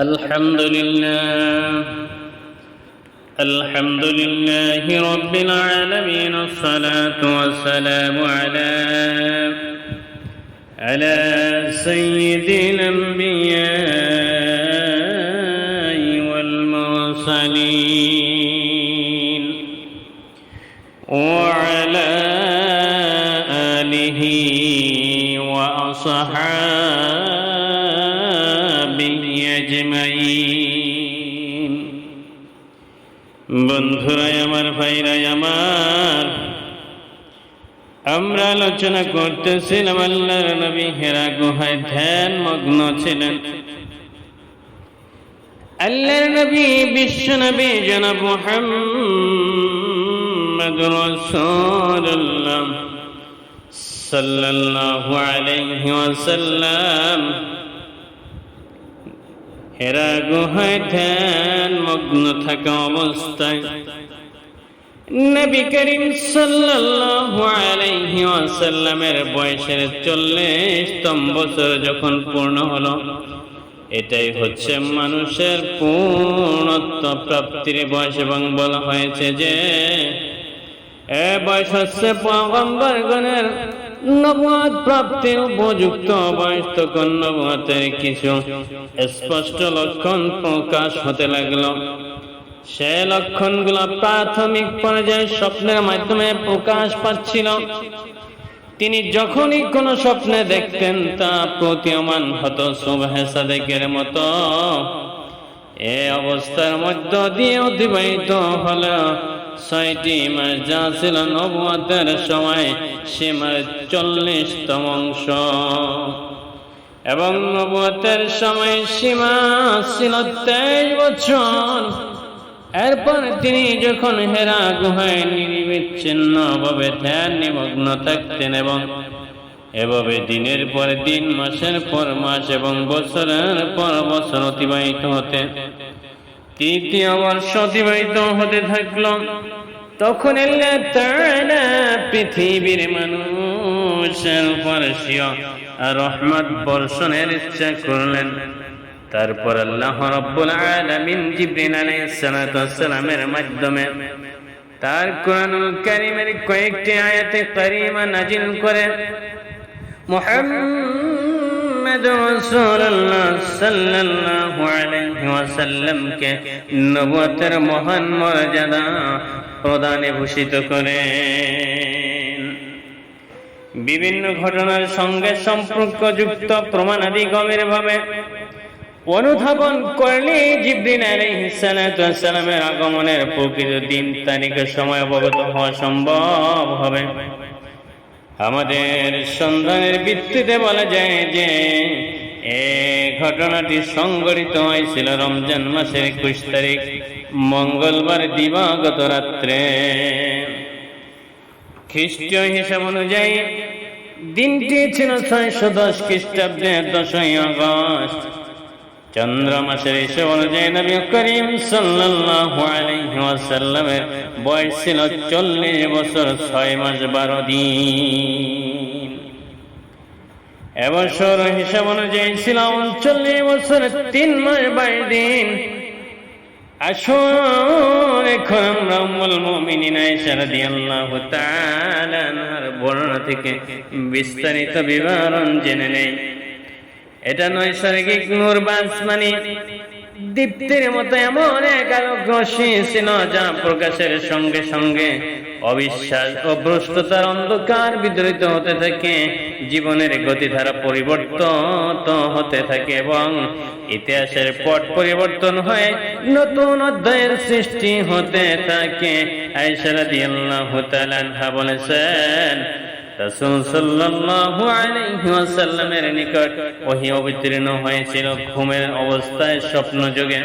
الحمد لله. الحمد لله رب العالمين. الصلاة والسلام على على سيد الأنبياء والمرسلين وعلى آله وأصحابه أجمعين বন্ধুরাই আমার ভাইরাই আমার আমরা আলোচনা করতেছিলাম আল্লাহর নবী হেরা গুহায় ধ্যান মগ্ন ছিলেন আল্লাহর নবী বিশ্ব নবী জনাব মুহাম্মদ রাসূলুল্লাহ সাল্লাল্লাহু আলাইহি ওয়াসাল্লাম হেরা গুহায় ধ্যান, মগ্ন থাকা অবস্থায়। নবী করিম সাল্লাল্লাহু আলাইহি ওয়াসাল্লামের বয়সের চল্লিশতম বছর যখন পূর্ণ হলো, এটাই হচ্ছে মানুষের পূর্ণত্ব প্রাপ্তির বয়স এবং বলা হয়েছে যে, এ বয়স হচ্ছে পয়গম্বরগণের নবুয়াত প্রাপ্তির উপযুক্ত বয়স তখন কিছু স্পষ্ট লক্ষণ প্রকাশ হতে লাগল। সে লক্ষণগুলো প্রাথমিক পর্যায়ে স্বপ্নের মাধ্যমে প্রকাশ পাচ্ছিল। তিনি যখনই কোনো স্বপ্নে দেখতেন, তা প্রতীয়মান হতো শুভে সাদেকের মতো। এ অবস্থার মধ্য দিয়ে অতিবাহিত হলো ছয়টি মাস যা ছিল নবুয়াতের সময় সে মাস চল্লিশতম অংশ। এবং নবুয়াতের সময় সীমা ছিল তেইশ বছর। এরপর তিনি যখন হেরা গুহায় নির্বিচ্ছিন্ন ভাবে ধ্যান, নিমগ্ন থাকতেন এবং এভাবে দিনের পর দিন, মাসের পর মাস এবং বছরের পর বছর অতিবাহিত হতে তৃতীয় বর্ষ অতিবাহিত হতে থাকল। তখন তাআলা পৃথিবীর মানুষের উপর সিয় রহমত বর্ষণের ইচ্ছা করলেন। তারপর আল্লাহ রব্বুল আলামিন জিবরিল ওয়াসসালামের মাধ্যমে তার কোরআনুল কারীমের কয়েকটি আয়াতে কারীমা নাজিল করে। মুহাম্মদ রাসূলুল্লাহ সাল্লাল্লাহু আলাইহি নবুয়তের মহান মর্যাদা প্রদানে ভূষিত করেন। বিভিন্ন ঘটনার সঙ্গে সম্পর্কযুক্ত প্রমাণাদি গভীরভাবে অনুধাবন করলে ওয়াসসালামের আগমনের প্রকৃত দিন তারিখের সময় অবগত হওয়া সম্ভব হবে। আমাদের সন্ধানের ভিত্তিতে বলা যায় যে, এ ঘটনাটি সংঘটিত হয়েছিল রমজান মাসের একুশ তারিখ, মঙ্গলবার দিবাগত রাত্রে। খ্রিস্টীয় হিসাব অনুযায়ী দিনটি ছিল ছয়শো দশ খ্রিস্টাব্দের দশই আগস্ট। চন্দ্র মাসের হিসেব অনুযায়ী নবী করিম সাল্লাল্লাহু বয়স ছিল চল্লিশ বছর ছয় মাস বারো দিন। এবছর হিসাব অনুযায়ী ছিল উনচল্লিশ বছর তিন মাস বাইশ দিন। আসুন, এখন আমরা উম্মুল মুমিনিন আয়েশা রাদিয়াল্লাহু তাআলা বর্ণনা থেকে বিস্তারিত বিবরণ জেনে নেই। এটা নৈসর্গিক নূর মানে দীপ্তির মতো এমন এক আলোক যা প্রকাশের সঙ্গে সঙ্গে অবিশ্বাস ও ভ্রষ্টতার অন্ধকার বিদ্রিত হতে থাকে, জীবনের গতিধারা পরিবর্তন হতে থাকে এবং ইতিহাসের পট পরিবর্তন হয়ে নতুন অধ্যায়ের সৃষ্টি হতে থাকে। আয়েশা রাদিয়াল্লাহু তাআলা বলেছেন নিকট ওহি অবতীর্ণ হয়েছিল ঘুমের অবস্থায় স্বপ্ন যোগে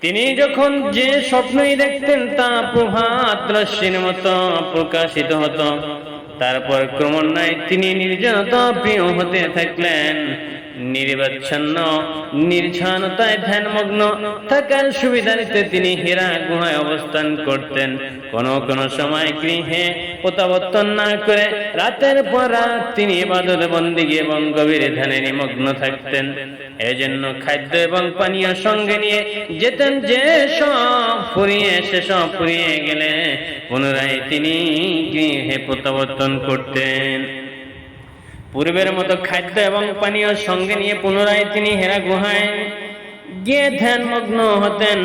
তিনি যখন যে স্বপ্নই দেখতেন, তা প্রভাত রশ্মির মতো প্রকাশিত হতো। তারপর ক্রমান্বয়ে তিনি নির্জনতা প্রিয় হতে থাকলেন। নির্বাচ্ছন্ন নির্জনতায় ধ্যানমগ্ন, থাকার সুবিধার্থে তিনি হীরা গুহায় অবস্থান করতেন। কোন কোন সময় গৃহে প্রত্যাবর্তন না করে রাতের পর রাত তিনি ইবাদত বন্দিগি এবং গভীর ধ্যানে নিমগ্ন থাকতেন। এজন্য খাদ্য এবং পানীয় সঙ্গে নিয়ে যেতেন যে সব ফুরিয়ে সেসব ফুরিয়ে গেলে পুনরায় তিনি গৃহে প্রত্যাবর্তন করতেন। পূর্বের মতো খাদ্য এবং পানীয় সঙ্গে নিয়ে পুনরায় তিনি হেরা গুহায় গিয়ে ধ্যানমগ্ন হতেন।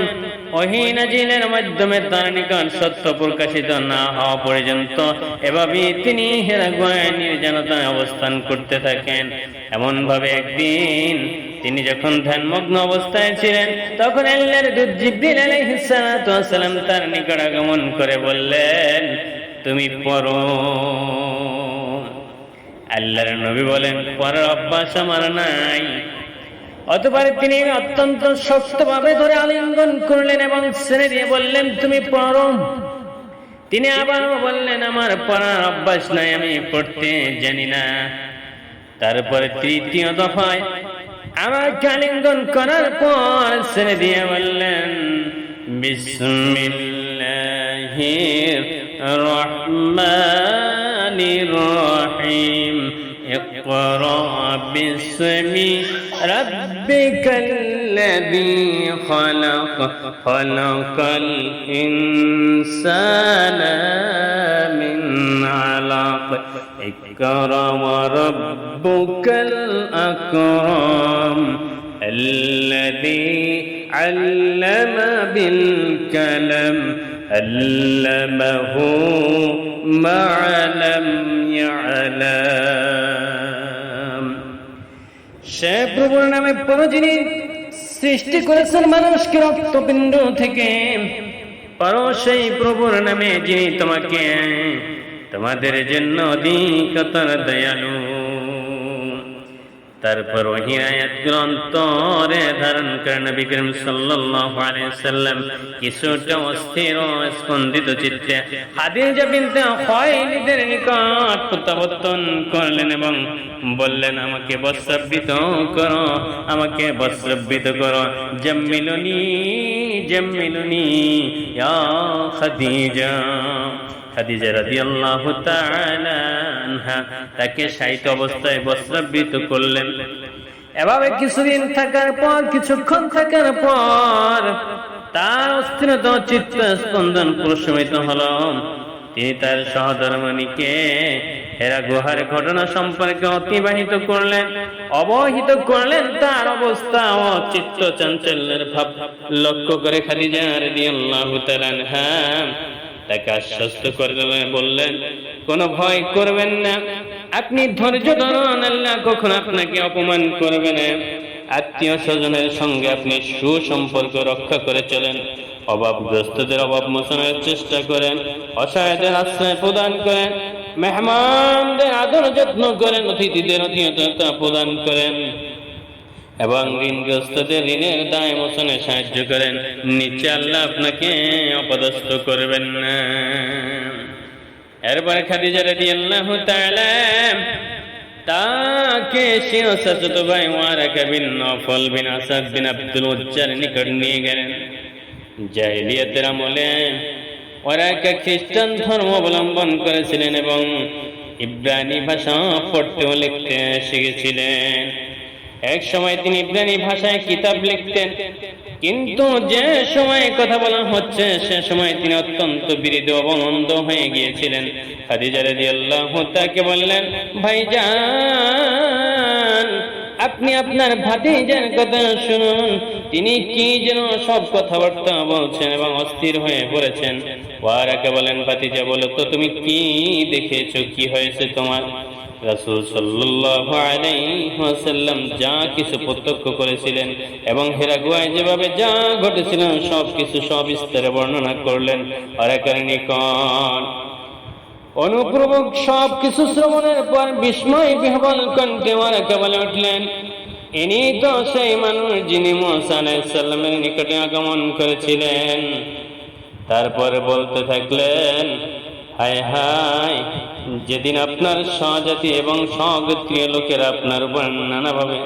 অহিনাজিলের মাধ্যমে তার নিকট সত্য প্রকাশিত না হওয়া পর্যন্ত এভাবে তিনি হেরা গুহায় নির্জনতায় অবস্থান করতে থাকেন। এমন ভাবে একদিন তিনি যখন ধ্যানমগ্ন অবস্থায় ছিলেন, তখন আল্লাহর দূত জিব্রিল তার নিকট আগমন করে বললেন, তুমি পড়ো। আল্লাহর নবী বলেন, পরের অভ্যাস আমার নাই। অতবার তিনি অত্যন্ত শক্তভাবে ধরে আলিঙ্গন করলেন এবং ছেড়ে দিয়ে বললেন, তুমি পড়ো। তিনি আবার বললেন, আমার পড়ার অভ্যাস নাই, আমি পড়তে জানি না। তারপরে তৃতীয় দফায় আমার আলিঙ্গন করার পর ছেড়ে দিয়ে বললেন, বিসমিল্লাহির الرحمن الرحيم اقرأ باسم ربك الذي خلق. خلق الإنسان من علق. اقرأ وربك الأكرم. الذي علم بالكلم علمه ما لم يعلم সে প্রভুর নামে পর যিনি সৃষ্টি করেছেন মানুষকে রক্তপিণ্ড থেকে পর সেই প্রভুর নামে যিনি তোমাকে তোমাদের জন্য অধিকতর দয়ালু তারপর ওহি আয়াত গ্রন্থরে ধারণ করে নবী করিম সাল্লাল্লাহু আলাইহি সাল্লাম কিছুটা অস্থির স্পন্দিত চিত্তে হাদিজা বিনতে নিকট প্রত্যাবর্তন করলেন এবং বললেন, আমাকে বস্ত্রাবৃত করো, আমাকে বস্ত্রাবৃত করো। জাম্মিলুনি জাম্মিলুনি, ইয়া খাদিজা। তাকে সাহিত্য অবস্থায় বস্ত্রাবৃত করলেন। এভাবে কিছুদিন থাকার পর, কিছুক্ষণ থাকার পর তার অস্থিরতা চিত্ত স্পন্দন প্রশমিত হল। তিনি তার সহধর্মণীকে হেরা গুহার ঘটনা সম্পর্কে অতিবাহিত করলেন, অবহিত করলেন তার অবস্থা ও চিত্ত চাঞ্চল্যের ভাব। লক্ষ্য করে খাদিজা রাদিয়াল্লাহু তাআলা তাকে আশ্বস্ত করে বললেন, কোনো ভয় করবেন না। আপনি ধৈর্য ধরুন, আল্লাহ কখন আপনাকে অপমান করবে না। আত্মীয় স্বজনের সঙ্গে আপনি সুসম্পর্ক রক্ষা করে চলেন, অভাবগ্রস্তদের অভাব মোচনের চেষ্টা করেন, অসহায়দের আশ্রয় প্রদান করেন, মেহমানদের আদর যত্ন করেন, অতিথিদের অধীনতা প্রদান করেন। এবং ঋণগ্রস্তদের ঋণের দায় মোচনে সাহায্য করেন। নিচে আল্লাহ আপনাকে অপদস্থ করবেন না। এরপরে খাদিজা রাদি আল্লাহ তাকে সিংহ সাচত ভাই ওয়ারাকা বিন নফল বিন আসাদ বিন আব্দুল উজ্জার নিকট নিয়ে গেলেন। জাহিলিয়াতের আমলে ওরাকা খ্রিস্টান ধর্ম অবলম্বন করেছিলেন এবং ইব্রানি ভাষা পড়তে ও লিখতে শিখেছিলেন। এক সময় তিনি ইব্রানি ভাষায় কিতাব লিখতেন। কিন্তু যে সময় কথা বলা হচ্ছে, সে সময় তিনি অত্যন্ত বিরিদ অবনন্দ হয়ে গিয়েছিলেন। খাদিজা রাদিয়াল্লাহু তাকে বললেন, ভাইজান আপনি আপনার ভাতিজার কথা শুনুন। তিনি কি যেন সব কথাবার্তা বলছেন এবং অস্থির হয়ে পড়েছেন। ওয়ারাকে বলেন, ভাতিজা, বলো তো, তুমি কি দেখেছ? কি হয়েছে তোমার? ঘটেছিল সব কিছু শ্রবণের পর বিস্ময় বিহবল কণ্ঠে ওরাকে বলে উঠলেন ইনি তো সেই মানুষ যিনি মোসা আলাইসাল্লামের নিকটে আগমন করেছিলেন। তারপরে বলতে থাকলেন, হায় হায়, যেদিন আপনার স্বজাতি এবং স্বগোত্রীয় লোকেরা আপনার উপর নানাভাবে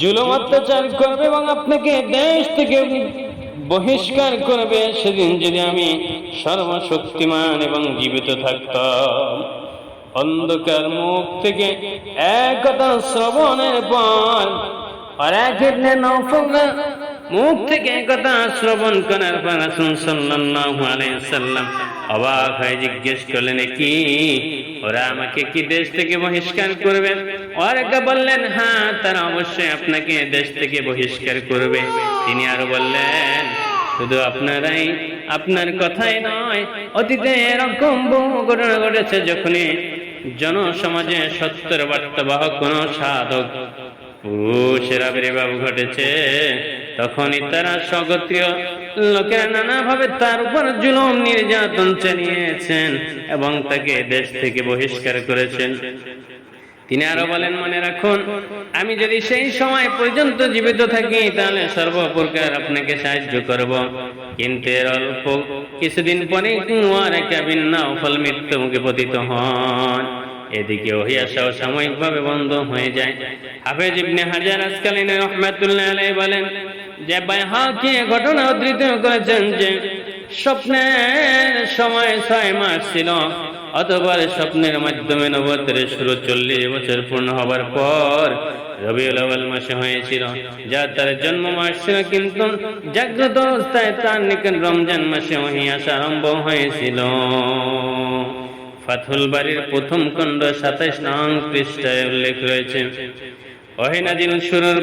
জুলুম অত্যাচার করবে এবং আপনাকে দেশ থেকে বহিষ্কার করবে, সেদিন যদি আমি সর্বশক্তিমান এবং জীবিত থাকতাম। অন্ধকার মুখ থেকে এক কথা শ্রবণের পর মুখ থেকে এক কথা শ্রবণ করার পর রাসূল সাল্লাল্লাহু আলাইহি সাল্লাম অবাক হয়ে জিজ্ঞেস করলেন কি? ওরা আমাকে কি দেশ থেকে বহিষ্কার করবে? ওরা বললেন হ্যাঁ তারা অবশ্যই আপনাকে দেশ থেকে বহিষ্কার করবে। তিনি আরও বললেন, শুধু আপনারাই, আপনার কথাই নয় অতীতে এরকম বহু ঘটনা ঘটেছে যখনই জনসমাজে সত্যের বার্তাবাহ কোন সাধক পুরুষের আবির্ভাব ঘটেছে। তখনই তারা স্বগোত্রীয়। লোকেরা নানাভাবে তার উপর জুলুম, নির্যাতন চালিয়েছেন এবং তাকে দেশ থেকে বহিষ্কার করেছেন। তিনি আরও বলেন, মনে রাখুন, আমি যদি সেই সময় পর্যন্ত জীবিত থাকি, তাহলে সর্বপ্রকার আপনাকে সাহায্য করব। কিন্তু এর অল্প কিছুদিন পরে ফল মৃত্যু মুখে পতিত হন। এদিকে ওহি আসাও সাময়িকভাবে বন্ধ হয়ে যায়। হাফেজ ইবনে হাজার আজকালীন রহমাতুল্লাহ আলাইহি বলেন, যে বাইহাকি ঘটনা উদ্ধৃত করেছেন যে, স্বপ্নের সময় ছয় মাস ছিল। অতবার স্বপ্নের মাধ্যমে নবতের শুরু চল্লিশ বছর পূর্ণ হবার পর মাসে হয়েছিল তার জন্ম মাস কিন্তু মাসে আসা হয়েছিল। ফাথুল বাড়ির প্রথম উল্লেখ রয়েছে শুরুর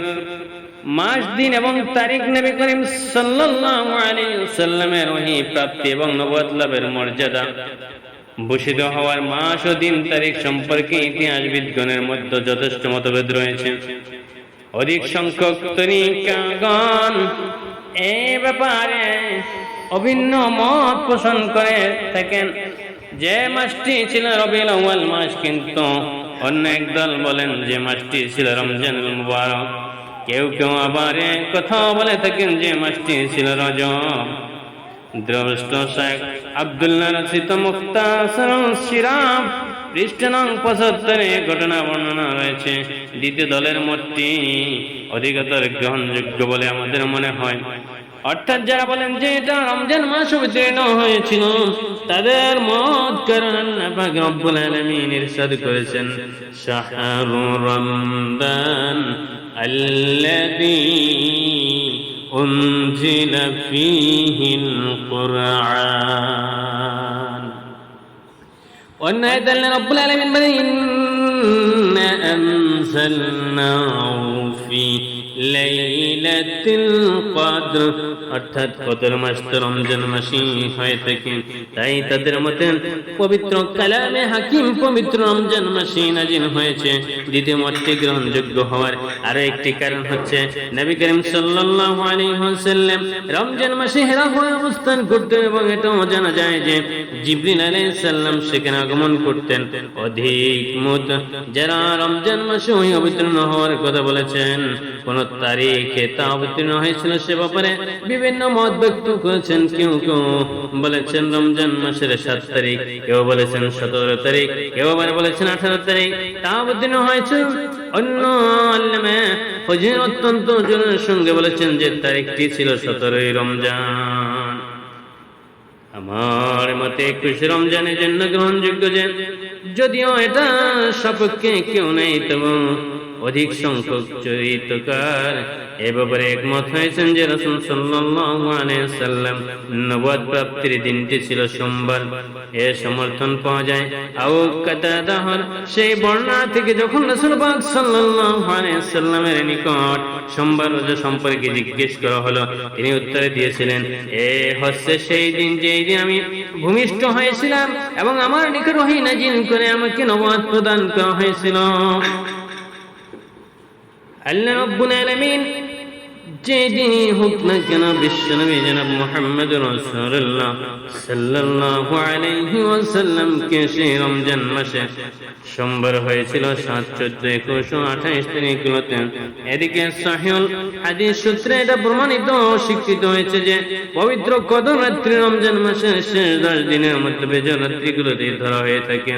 মাস, দিন এবং তারিখ নবী করিম সাল্লাল্লাহু আলাইহি সাল্লামের ওহি প্রাপ্তি এবং নবুয়ত লাভের মর্যাদা। ভূষিত হওয়ার মাস ও দিন তারিখ সম্পর্কে ইতিহাসবিদগণের মধ্যে যথেষ্ট মতভেদ রয়েছে। অধিক সংখ্যক তরিকাগণ এ ব্যাপারে অভিন্ন মত পোষণ করে থাকেন। যে মাসটি ছিল রবিউল আউয়াল মাস, কিন্তু অন্য একদল বলেন যে মাসটি ছিল রমজানুল মুবারক। কেউ কেউ আবার কথা বলে থাকেন যে মাসটি ছিল রজব। দ্রষ্ট শেখ আবদুল্লাহ রচিত ঘটনা বর্ণনা রয়েছে। দ্বিতীয় দলের মতটি অধিকতর গ্রহণযোগ্য বলে আমাদের মনে হয়। অর্থাৎ যারা বলেন যে এটা রমজান মাস উত্তীর্ণ হয়েছিল, তাদের মত কারণ আল্লাহ পাক করেছেন শাহরু রমদান أنزل فيه القرآن. وأن أيضا رب العالمين إنا أنزلناه في রমজান কারণ হচ্ছে রমজান অবস্থান করতেন এবং এটাও জানা যায় যে জিবরিল আলাইহিস সেখানে আগমন করতেন। অধিক মত, যারা রমজান মাসে অবতীর্ণ হওয়ার কথা বলেছেন, কোন তারিখে তা অবতীর্ণ হয়েছিল সে ব্যাপারে বিভিন্ন মত ব্যক্ত করেছেন কেউ কেউ। বলেছেন রমজান মাসের সাত তারিখ, কেউ বলেছেন সতেরো তারিখ, কেউ আবার বলেছেন আঠারো তারিখ। তা অবতীর্ণ হয়েছে অন্য আল্লামে অত্যন্ত জনের সঙ্গে বলেছেন যে তারিখটি ছিল সতেরোই রমজান। আমার মতে একুশ রমজানের জন্য গ্রহণযোগ্য যে, যদিও এটা সপক্ষে কেউ নেই, তবু অধিক সংখ্যক চরিত্রকার। এ একমত হয়েছেন যে রসুল সাল্লাম নবুয়ত প্রাপ্তির দিনটি ছিল সোমবার। এ সমর্থন পাওয়া যায়। আও কাতাদাহর সেই বর্ণনা থেকে যখন রাসূল পাক সাল্লামের নিকট সোমবার রোজা সম্পর্কে জিজ্ঞেস করা হলো, তিনি উত্তরে দিয়েছিলেন, এ হচ্ছে সেই দিন যেই দিন আমি ভূমিষ্ঠ হয়েছিলাম এবং আমার নিকট ওহী নাজিল করে আমাকে নবুয়ত প্রদান করা হয়েছিল। আল্লাহ রব্বুল আলামিন যেদিনই হোক না কেন জনাব মোহাম্মদ রসুল্লাহ সাল্লাল্লাহু আলাইহি সেই রমজান মাসে সোমবার হয়েছিল সাত, চোদ্দ, একুশ আঠাইশ তারিখগুলোতে। এদিকে হাদিস সূত্রে এটা প্রমাণিত স্বীকৃত হয়েছে যে পবিত্র কদর রাত্রি রমজান মাসের শেষ দশ দিনের মধ্যে বেজর রাত্রিগুলোতে ধরা হয়ে থাকে।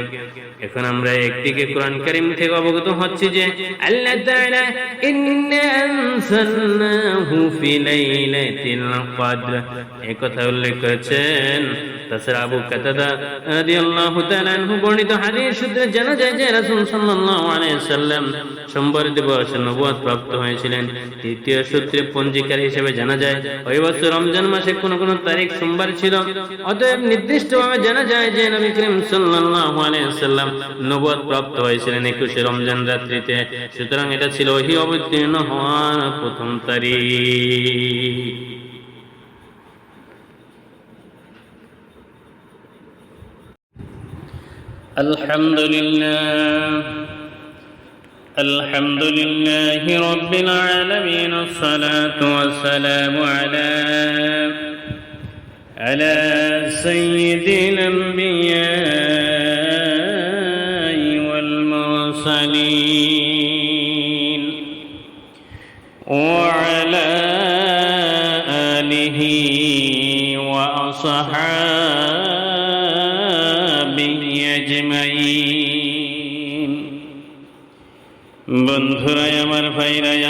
এখন আমরা একদিকে কোরআন কারিম থেকে অবগত হচ্ছি যে আল্লাহ তাআলা, ইন্না আনসালনাহু কথা উল্লেখ করেছেন সোমবার প্রাপ্ত হয়েছিলেন। তৃতীয় সূত্রে পঞ্জিকার হিসেবে জানা যায়, ওই বছর রমজান মাসে কোন কোন তারিখ সোমবার ছিল। অতএব নির্দিষ্টভাবে জানা যায় যে নবী সাল্লাম প্রাপ্ত হয়েছিলেন একুশে রমজান রাত্রিতে। সুতরাং এটা ছিল ওহি অবতীর্ণ হওয়ার প্রথম তারিখ। الحمد لله الحمد لله رب العالمين الصلاة والسلام على على سيد الأنبياء وأصحابه أجمعين বন্ধুরাই আমার ভাইরাই আমার